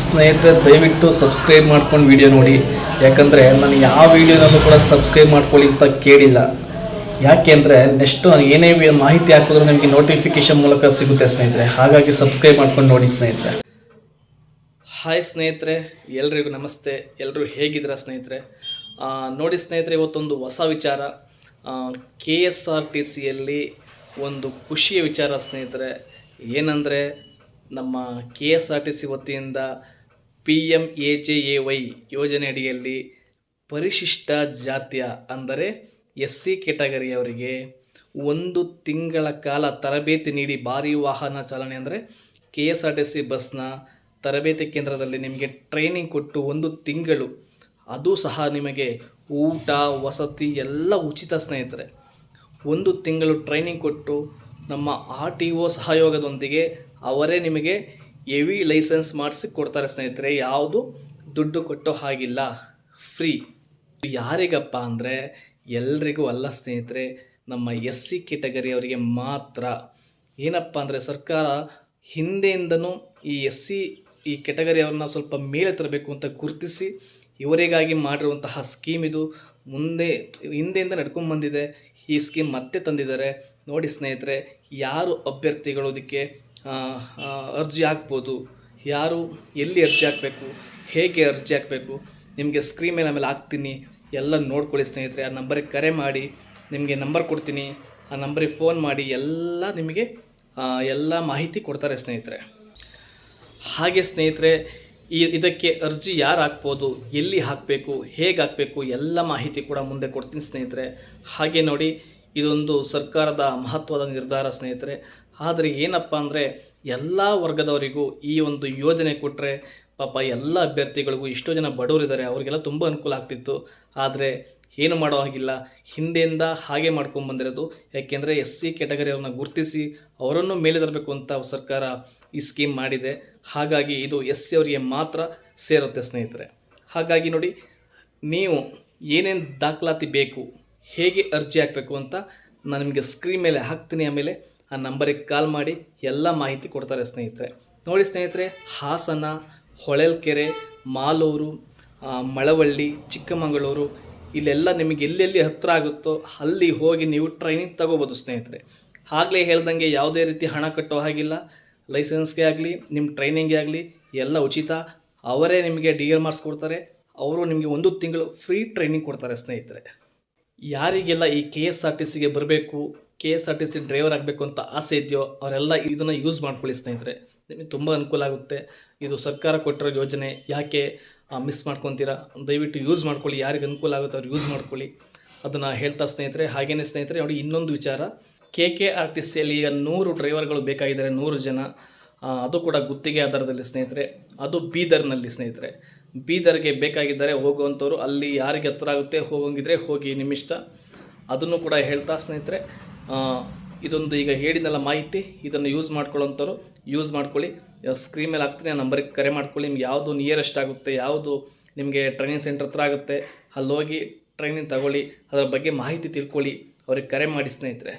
ಸ್ನೇಹಿತರೆ, ದಯವಿಟ್ಟು ಸಬ್ಸ್ಕ್ರೈಬ್ ಮಾಡ್ಕೊಂಡು ವಿಡಿಯೋ ನೋಡಿ. ಯಾಕಂದರೆ ನಾನು ಯಾವ ವಿಡಿಯೋನಲ್ಲೂ ಕೂಡ ಸಬ್ಸ್ಕ್ರೈಬ್ ಮಾಡ್ಕೊಳ್ಳಿ ಅಂತ ಕೇಳಿಲ್ಲ. ಯಾಕೆ ಅಂದರೆ ನೆಕ್ಸ್ಟ್ ಏನೇ ಮಾಹಿತಿ ಹಾಕಿದ್ರು ನಿಮಗೆ ನೋಟಿಫಿಕೇಶನ್ ಮೂಲಕ ಸಿಗುತ್ತೆ ಸ್ನೇಹಿತರೆ. ಹಾಗಾಗಿ ಸಬ್ಸ್ಕ್ರೈಬ್ ಮಾಡ್ಕೊಂಡು ನೋಡಿ ಸ್ನೇಹಿತರೆ. ಹಾಯ್ ಸ್ನೇಹಿತರೆ, ಎಲ್ರಿಗೂ ನಮಸ್ತೆ. ಎಲ್ಲರೂ ಹೇಗಿದ್ದೀರಾ ಸ್ನೇಹಿತರೆ? ನೋಡಿ ಸ್ನೇಹಿತರೆ, ಇವತ್ತೊಂದು ಹೊಸ ವಿಚಾರ. ಕೆ ಎಸ್ ಆರ್ ಟಿ ಸಿಯಲ್ಲಿ ಒಂದು ಖುಷಿಯ ವಿಚಾರ ಸ್ನೇಹಿತರೆ. ಏನಂದರೆ ನಮ್ಮ K S R T C ವತಿಯಿಂದ P M A J A Y ಯೋಜನೆ ಅಡಿಯಲ್ಲಿ ಪರಿಶಿಷ್ಟ ಜಾತಿಯ ಅಂದರೆ ಎಸ್ ಸಿ ಕೆಟಗರಿಯವರಿಗೆ ಒಂದು ತಿಂಗಳ ಕಾಲ ತರಬೇತಿ ನೀಡಿ ಭಾರೀ ವಾಹನ ಚಾಲನೆ ಅಂದರೆ K S R T C ಬಸ್ನ ತರಬೇತಿ ಕೇಂದ್ರದಲ್ಲಿ ನಿಮಗೆ ಟ್ರೈನಿಂಗ್ ಕೊಟ್ಟು ಒಂದು ತಿಂಗಳು ಅದು ಸಹ ನಿಮಗೆ ಊಟ, ವಸತಿ ಎಲ್ಲ ಉಚಿತ ಸ್ನೇಹಿತರೆ. ಒಂದು ತಿಂಗಳು ಟ್ರೈನಿಂಗ್ ಕೊಟ್ಟು ನಮ್ಮ ಆರ್ ಟಿ ಒ ಸಹಯೋಗದೊಂದಿಗೆ ಅವರೇ ನಿಮಗೆ ಎವಿ ಲೈಸೆನ್ಸ್ ಮಾಡಿಸಿ ಕೊಡ್ತಾರೆ ಸ್ನೇಹಿತರೆ, ಯಾವುದು? ದುಡ್ಡು ಕೊಟ್ಟೋ ಹಾಗಿಲ್ಲ, ಫ್ರೀ. ಯಾರಿಗಪ್ಪ ಅಂದರೆ ಎಲ್ರಿಗೂ ಅಲ್ಲ ಸ್ನೇಹಿತರೆ, ನಮ್ಮ ಎಸ್ ಸಿ ಕೆಟಗರಿಯವರಿಗೆ ಮಾತ್ರ. ಏನಪ್ಪ ಅಂದರೆ ಸರ್ಕಾರ ಹಿಂದೆಯಿಂದನೂ ಈ ಎಸ್ ಸಿ, ಈ ಕೆಟಗರಿಯವ್ರನ್ನ ಸ್ವಲ್ಪ ಮೇಲೆ ತರಬೇಕು ಅಂತ ಗುರುತಿಸಿ ಇವರಿಗಾಗಿ ಮಾಡಿರುವಂತಹ ಸ್ಕೀಮ್ ಇದು ಮುಂದೆ, ಹಿಂದೆಯಿಂದ ನಡ್ಕೊಂಡು ಬಂದಿದೆ. ಈ ಸ್ಕೀಮ್ ಮತ್ತೆ ತಂದಿದ್ದಾರೆ. ನೋಡಿ ಸ್ನೇಹಿತರೆ, ಯಾರು ಅಭ್ಯರ್ಥಿಗಳು ಇದಕ್ಕೆ ಅರ್ಜಿ ಹಾಕ್ಬೋದು. ಯಾರು, ಎಲ್ಲಿ ಅರ್ಜಿ ಹಾಕಬೇಕು, ಹೇಗೆ ಅರ್ಜಿ ಹಾಕಬೇಕು, ನಿಮಗೆ ಸ್ಕ್ರೀನ್ ಮೇಲೆ ಆಮೇಲೆ ಹಾಕ್ತೀನಿ. ಎಲ್ಲ ನೋಡ್ಕೊಳ್ಳಿ ಸ್ನೇಹಿತರೆ, ಆ ನಂಬರಿಗೆ ಕರೆ ಮಾಡಿ, ನಿಮಗೆ ನಂಬರ್ ಕೊಡ್ತೀನಿ. ಆ ನಂಬರಿಗೆ ಫೋನ್ ಮಾಡಿ, ಎಲ್ಲ ನಿಮಗೆ ಎಲ್ಲ ಮಾಹಿತಿ ಕೊಡ್ತಾರೆ ಸ್ನೇಹಿತರೆ. ಹಾಗೆ ಸ್ನೇಹಿತರೆ, ಈ, ಇದಕ್ಕೆ ಅರ್ಜಿ ಯಾರು ಹಾಕ್ಬೋದು, ಎಲ್ಲಿ ಹಾಕಬೇಕು, ಹೇಗೆ ಹಾಕಬೇಕು, ಎಲ್ಲ ಮಾಹಿತಿ ಕೂಡ ಮುಂದೆ ಕೊಡ್ತೀನಿ ಸ್ನೇಹಿತರೆ. ಹಾಗೆ ನೋಡಿ, ಇದೊಂದು ಸರ್ಕಾರದ ಮಹತ್ವದ ನಿರ್ಧಾರ ಸ್ನೇಹಿತರೆ. ಆದರೆ ಏನಪ್ಪ ಅಂದರೆ ಎಲ್ಲ ವರ್ಗದವರಿಗೂ ಈ ಒಂದು ಯೋಜನೆ ಕೊಟ್ಟರೆ ಪಾಪ ಎಲ್ಲ ಅಭ್ಯರ್ಥಿಗಳಿಗೂ ಎಷ್ಟೋ ಜನ ಬಡವರಿದ್ದಾರೆ ಅವರಿಗೆಲ್ಲ ತುಂಬ ಅನುಕೂಲ ಆಗ್ತಿತ್ತು. ಆದರೆ ಏನು ಮಾಡೋ ಹಾಗಿಲ್ಲ. ಹಿಂದೆಯಿಂದ ಹಾಗೆ ಮಾಡ್ಕೊಂಡು ಬಂದಿರೋದು. ಯಾಕೆಂದರೆ ಎಸ್ ಸಿ ಕೆಟಗರಿಯವ್ರನ್ನ ಗುರುತಿಸಿ ಅವರನ್ನು ಮೇಲೆ ತರಬೇಕು ಅಂತ ಸರ್ಕಾರ ಈ ಸ್ಕೀಮ್ ಮಾಡಿದೆ. ಹಾಗಾಗಿ ಇದು ಎಸ್ ಸಿ ಅವರಿಗೆ ಮಾತ್ರ ಸೇರುತ್ತೆ ಸ್ನೇಹಿತರೆ. ಹಾಗಾಗಿ ನೋಡಿ, ನೀವು ಏನೇನು ದಾಖಲಾತಿ ಬೇಕು, ಹೇಗೆ ಅರ್ಜಿ ಹಾಕಬೇಕು ಅಂತ ನಾನು ನಿಮಗೆ ಸ್ಕ್ರೀನ್ ಮೇಲೆ ಹಾಕ್ತೀನಿ ಆಮೇಲೆ ಆ ನಂಬರಿಗೆ ಕಾಲ್ ಮಾಡಿ ಎಲ್ಲ ಮಾಹಿತಿ ಕೊಡ್ತಾರೆ ಸ್ನೇಹಿತರೆ. ನೋಡಿ ಸ್ನೇಹಿತರೆ, ಹಾಸನ, ಹೊಳಲ್ಕೆರೆ, ಮಾಲೂರು ಮಳವಳ್ಳಿ, ಚಿಕ್ಕಮಗಳೂರು, ಇಲ್ಲೆಲ್ಲ ನಿಮಗೆ ಎಲ್ಲೆಲ್ಲಿ ಹತ್ತಿರ ಆಗುತ್ತೋ ಅಲ್ಲಿ ಹೋಗಿ ನೀವು ಟ್ರೈನಿಂಗ್ ತಗೋಬೋದು ಸ್ನೇಹಿತರೆ. ಆಗಲೇ ಹೇಳ್ದಂಗೆ ಯಾವುದೇ ರೀತಿ ಹಣ ಕಟ್ಟೋ ಹಾಗಿಲ್ಲ. ಲೈಸೆನ್ಸ್ಗೆ ಆಗಲಿ ನಿಮ್ಮ ಟ್ರೈನಿಂಗ್ಗೆ ಆಗಲಿ, ಎಲ್ಲ ಉಚಿತ. ಅವರೇ ನಿಮಗೆ ಡಿ ಎಲ್ ಮಾರ್ಕ್ಸ್ ಕೊಡ್ತಾರೆ. ಅವರು ನಿಮಗೆ ಒಂದು ತಿಂಗಳು ಫ್ರೀ ಟ್ರೈನಿಂಗ್ ಕೊಡ್ತಾರೆ ಸ್ನೇಹಿತರೆ. ಯಾರಿಗೆಲ್ಲ ಈ ಕೆ ಎಸ್ ಆರ್ ಟಿ ಸಿಗೆ ಬರಬೇಕು K S R T C driver ಆಗಬೇಕು ಅಂತ ಆಸೆ ಇದೆಯೋ, ಅವರೆಲ್ಲ ಇದನ್ನು ಯೂಸ್ ಮಾಡ್ಕೊಳ್ಳಿ ಸ್ನೇಹಿತರೆ. ನಿಮಗೆ ತುಂಬ ಅನುಕೂಲ ಆಗುತ್ತೆ. ಇದು ಸರ್ಕಾರ ಕೊಟ್ಟಿರೋ ಯೋಜನೆ, ಯಾಕೆ ಮಿಸ್ ಮಾಡ್ಕೊತೀರಾ? ದಯವಿಟ್ಟು ಯೂಸ್ ಮಾಡ್ಕೊಳ್ಳಿ. ಯಾರಿಗೆ ಅನುಕೂಲ ಆಗುತ್ತೆ ಅವ್ರು ಯೂಸ್ ಮಾಡ್ಕೊಳ್ಳಿ. ಅದನ್ನು ಹೇಳ್ತಾ ಸ್ನೇಹಿತರೆ. ಹಾಗೇನೇ ಸ್ನೇಹಿತರೆ, ನೋಡಿ ಇನ್ನೊಂದು ವಿಚಾರ. ಕೆ ಕೆ ಆರ್ ಟಿ ಸಿಯಲ್ಲಿ ಈಗ ನೂರು ಡ್ರೈವರ್ಗಳು ಬೇಕಾಗಿದ್ದಾರೆ, ನೂರು ಜನ. ಅದು ಕೂಡ ಗುತ್ತಿಗೆ ಆಧಾರದಲ್ಲಿ ಸ್ನೇಹಿತರೆ. ಅದು ಬೀದರ್ನಲ್ಲಿ ಸ್ನೇಹಿತರೆ. ಬೀದರ್ಗೆ ಬೇಕಾಗಿದ್ದರೆ ಹೋಗುವಂಥವ್ರು ಅಲ್ಲಿ ಯಾರಿಗೆ ಹತ್ರ ಆಗುತ್ತೆ ಹೋಗೋಂಗಿದ್ರೆ ಹೋಗಿ ನಿಮ್ಮಿಷ್ಟ. ಅದನ್ನು ಕೂಡ ಹೇಳ್ತಾ ಸ್ನೇಹಿತರೆ ಇದೊಂದು ಈಗ ಹೇಳಿದ್ನಲ್ಲ ಮಾಹಿತಿ, ಇದನ್ನು ಯೂಸ್ ಮಾಡ್ಕೊಳ್ಳೋಂಥವ್ರು ಯೂಸ್ ಮಾಡ್ಕೊಳ್ಳಿ. ಸ್ಕ್ರೀನ್ ಮೇಲೆ ಹಾಕ್ತೀನಿ, ಆ ನಂಬರಿಗೆ ಕರೆ ಮಾಡ್ಕೊಳ್ಳಿ. ನಿಮ್ಗೆ ಯಾವುದು ನಿಯರೆಸ್ಟ್ ಆಗುತ್ತೆ, ಯಾವುದು ನಿಮಗೆ ಟ್ರೈನಿಂಗ್ ಸೆಂಟರ್ ಹತ್ರ ಆಗುತ್ತೆ, ಅಲ್ಲಿ ಹೋಗಿ ಟ್ರೈನಿಂಗ್ ತಗೊಳ್ಳಿ, ಅದರ ಬಗ್ಗೆ ಮಾಹಿತಿ ತಿಳ್ಕೊಳ್ಳಿ. ಅವ್ರಿಗೆ ಕರೆ ಮಾಡಿ ಸ್ನೇಹಿತರೆ.